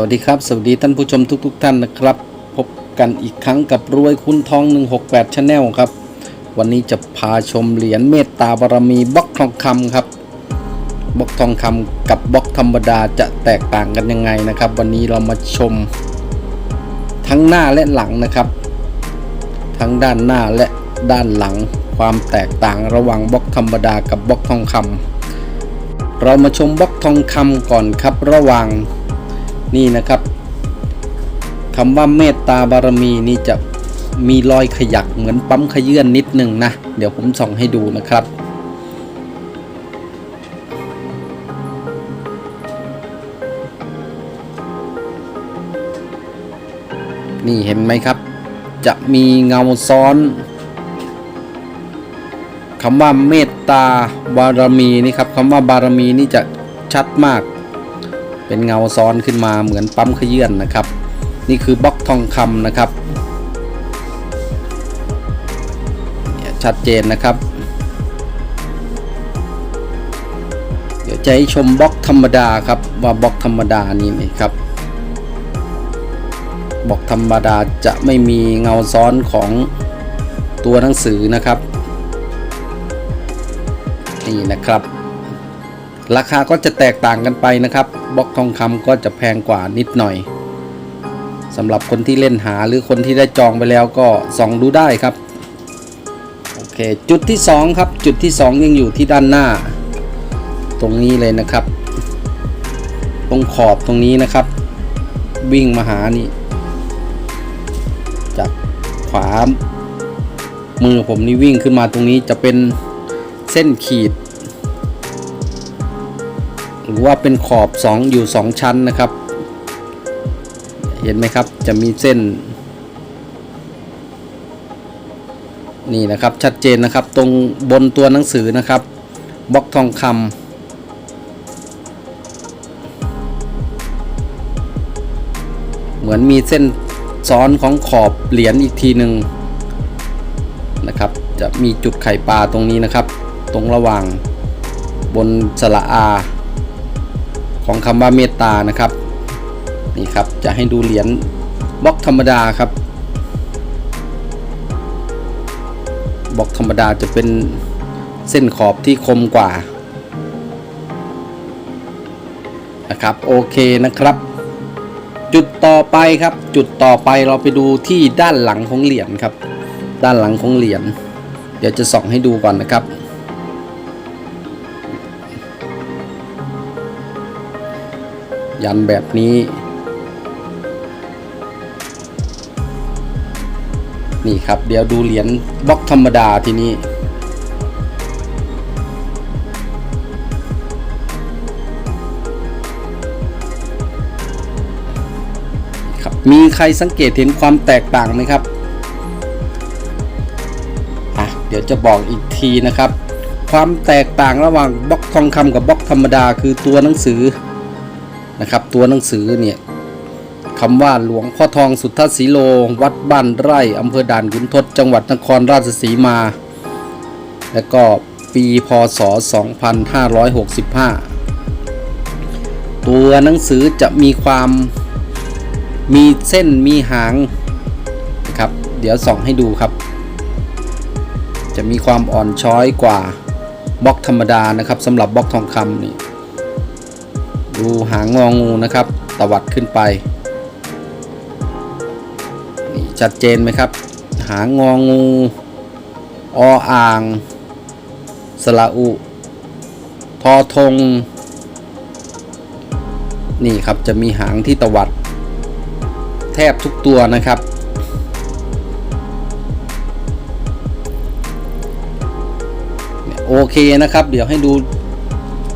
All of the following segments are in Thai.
วัสดีครับ สวัสดีท่านผู้ชมทุกๆทท่านนะครับ พบกันอีกครั้งกับรวยคุณทอง 168 Channel ครับ วันนี้จะพาชมเหรียญเมตตาบารมีบล็อกทองคำครับบล็อกทองคำกับบล็อกธรรมดาจะแตกต่างกันยังไงนะครับ วันนี้เรามาชม ทั้งหน้าและหลังนะครับ ทั้งด้านหน้าและด้านหลัง ความแตกต่างระหว่างบล็อกธรรมดากับบล็อกทองคำเรามาชมบล็อกทองคำก่อนครับระหว่าง นี่นะครับคำว่าเมตตาบารมีนี่จะมีรอยขยักเหมือนปั๊มขยื่นนิดหนึ่งนะ เดี๋ยวผมส่องให้ดูนะครับ นี่เห็นไหมครับ จะมีเงาซ้อนคำว่าเมตตาบารมีนี่ครับคำว่าบารมีนี่จะชัดมาก เป็นเงาซ้อนขึ้นมาเหมือนปั๊มขยื่นนะครับ นี่คือบล็อกทองคำนะครับ ชัดเจนนะครับ เดี๋ยวจะให้ชมบล็อกธรรมดาครับว่าบล็อกธรรมดานี่นะครับบล็อกธรรมดาจะไม่มีเงาซ้อนของตัวหนังสือนะครับ นี่นะครับ ราคาก็จะแตกต่างกันไปนะครับบล็อกทองคำก็จะแพงกว่านิดหน่อยสำหรับคนที่เล่นหาหรือคนที่ได้จองไปแล้วก็ส่องดูได้ครับโอเคจุดที่ 2 ครับ จุดที่ 2 ยังอยู่ที่ด้านหน้า ตรงนี้เลยนะครับ ตรงขอบตรงนี้นะครับ วิ่งมาหานี่จากขวามือผมนี่วิ่งขึ้นมาตรงนี้จะเป็นเส้นขีด หรือว่าเป็นขอบ 2 อยู่ 2 ชั้นนะครับ เห็นไหมครับจะมีเส้น นี่นะครับชัดเจนนะครับตรงบนตัวหนังสือนะครับบล็อกทองคำเหมือนมีเส้นซ้อนของขอบเหรียญอีกทีหนึ่งนะครับ จะมีจุดไข่ปลาตรงนี้นะครับ ตรงระหว่างบนสระอา ของคำว่าเมตตานะครับ นี่ครับจะให้ดูเหรียญบล็อกธรรมดาครับบล็อกธรรมดาจะเป็นเส้นขอบที่คมกว่านะครับโอเคนะครับ จุดต่อไปครับ จุดต่อไปเราไปดูที่ด้านหลังของเหรียญครับ ด้านหลังของเหรียญเดี๋ยวจะส่องให้ดูก่อนนะครับ ยันแบบนี้ นี่ครับ เดี๋ยวดูเหรียญบล็อกธรรมดาทีนี้ ครับ มีใครสังเกตเห็นความแตกต่างไหมครับอะเดี๋ยวจะบอกอีกทีนะครับ ความแตกต่างระหว่างบล็อกทองคำกับบล็อกธรรมดาคือตัวหนังสือ นะครับ ตัวหนังสือเนี่ยคำว่าหลวงพ่อทองสุทธสีโล วัดบ้านไร่อำเภอด่านขุนทดจังหวัดนครราชสีมา แล้วก็ปีพศ 2565 ตัวหนังสือจะมีความมีเส้นมีหางนะครับ เดี๋ยวส่องให้ดูครับ จะมีความอ่อนช้อยกว่าบล็อกธรรมดานะครับสำหรับบล็อกทองคำนี่ ดูหางงองูนะครับตวัดขึ้นไปนี่ชัดเจนไหมครับ หางงองูออ่าง สระอุ ทอทง นี่ครับจะมีหางที่ตวัด แทบทุกตัวนะครับโอเคนะครับ เดี๋ยวให้ดู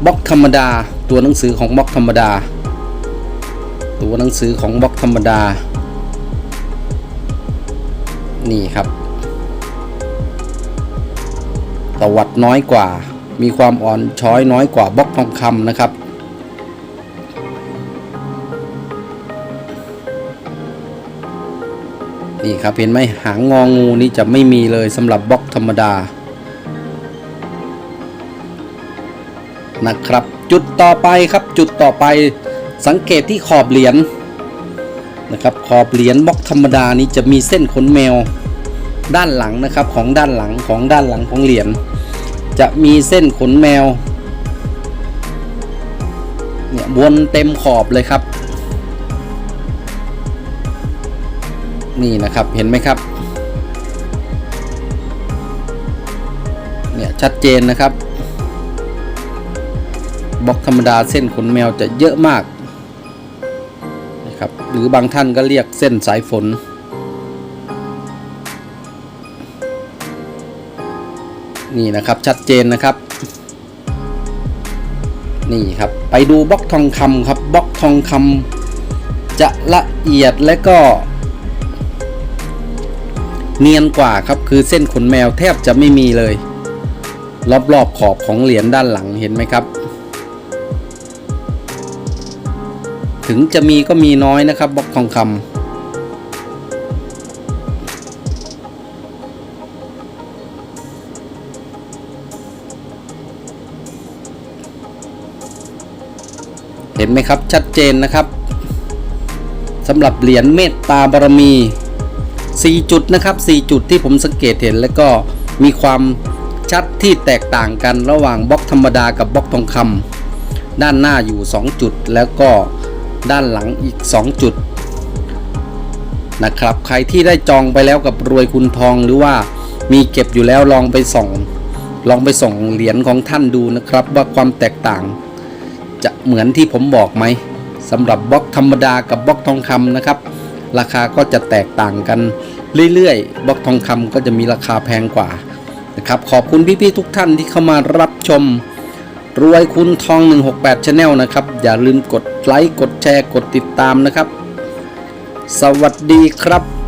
บล็อกธรรมดา ตัวหนังสือของบล็อกธรรมดา ตัวหนังสือของบล็อกธรรมดา นี่ครับตวัดน้อยกว่า มีความอ่อนช้อยน้อยกว่าบล็อกทองคำนะครับ นี่ครับเห็นไหมหางงองูนี่จะไม่มีเลยสำหรับบล็อกธรรมดา นะครับ จุดต่อไปครับจุดต่อไปสังเกตที่ขอบเหรียญนะครับขอบเหรียญบล็อกธรรมดานี้จะมีเส้นขนแมวด้านหลังนะครับของด้านหลังของด้านหลังของเหรียญจะมีเส้นขนแมวเนี่ยวนเต็มขอบเลยครับ นี่นะครับเห็นไหมครับเนี่ยชัดเจนนะครับ บล็อกธรรมดาเส้นขนแมวจะเยอะมากนะครับหรือบางท่านก็เรียกเส้นสายฝน นี่นะครับชัดเจนนะครับ นี่ครับไปดูบล็อกทองคำครับบล็อกทองคำจะละเอียดและก็ เนียนกว่าครับคือเส้นขนแมวแทบจะไม่มีเลย รอบๆขอบของเหรียญด้านหลังเห็นไหมครับ ถึงจะมีก็มีน้อยนะครับบล็อกทองคำเห็นไหมครับชัดเจนนะครับสำหรับเหรียญเมตตาบารมี 4 จุดนะครับ 4 จุดที่ผมสังเกตเห็นแล้วก็มีความชัดที่แตกต่างกันระหว่างบล็อกธรรมดากับบล็อกทองคำด้านหน้าอยู่ 2 จุดแล้วก็ ด้านหลังอีก 2 จุดนะครับ ใครที่ได้จองไปแล้วกับรวยคุณทองหรือว่ามีเก็บอยู่แล้วลองไปส่อง ลองไปส่องเหรียญของท่านดูนะครับ ว่าความแตกต่าง จะเหมือนที่ผมบอกไหมสำหรับบล็อกธรรมดากับบล็อกทองคำนะครับ ราคาก็จะแตกต่างกันเรื่อยๆบล็อกทองคำก็จะมีราคาแพงกว่านะครับ ขอบคุณพี่ๆทุกท่านที่เข้ามารับชม รวยคุณทอง 168 Channel นะครับ อย่าลืมกดไลค์ กดแชร์ กดติดตามนะครับ สวัสดีครับ